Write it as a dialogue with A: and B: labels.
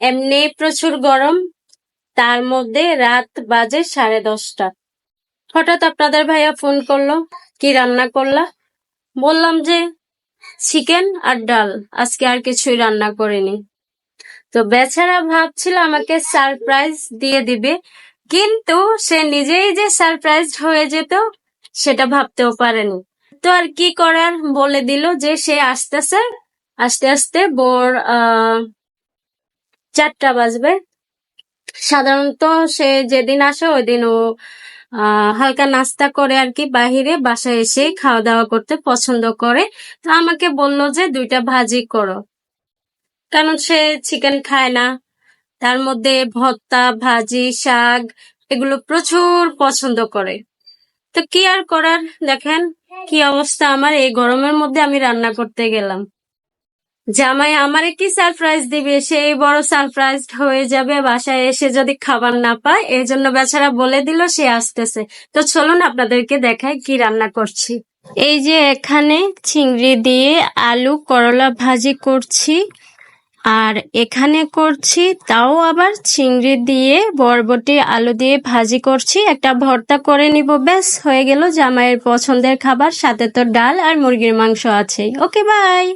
A: এমনি প্রচুর গরম, তার মধ্যে রাত বাজে সাড়ে দশটা। হঠাৎ আপনাদের ভাইয়া ফোন করল, কি রান্না করলা? বললাম যে চিকেন আর ডাল, আজকে আর কিছুই রান্না করিনি। তো বেচারা ভাবছিল আমাকে সারপ্রাইজ দিয়ে দিবে, কিন্তু সে নিজেই যে সারপ্রাইজ হয়ে যেত, সেটা ভাবতেও পারেনি। তো আর কি করার বলে দিল যে, সে আসতেছে, আস্তে আস্তে বোর চারটা বাজবে। সাধারণত সে যেদিন আসে ওই দিন ও হালকা নাস্তা করে আর কি বাহিরে বাসায় এসে খাওয়া দাওয়া করতে পছন্দ করে। তো আমাকে বলল যে দুইটা ভাজি করো। কারণ সে চিকেন খায় না। তার মধ্যে ভর্তা, ভাজি, শাক এগুলো প্রচুর পছন্দ করে। তো কি আর করার দেখেন? কি অবস্থা আমার এই গরমের মধ্যে আমি রান্না করতে গেলাম। জামাই আমারে কি সারপ্রাইজ দিবে। সেই বড় সারপ্রাইজ হয়ে যাবে বাসায় এসে যদি খাবার না পায়। এই জন্য বেচারা বলে দিল, সে আসতেছে। তো চলুন আপনাদেরকে দেখায় কি রান্না করছি। এই যে এখানে চিংড়ি দিয়ে আলু করলা ভাজি করছি। আর এখানে করছি, তাও আবার চিংড়ি দিয়ে বরবটি আলু দিয়ে ভাজি করছি। একটা ভর্তা করে নিব, ব্যাস, হয়ে গেল জামাইয়ের পছন্দের খাবার। সাথে তো ডাল আর মুরগির মাংস আছে ওকে, বাই!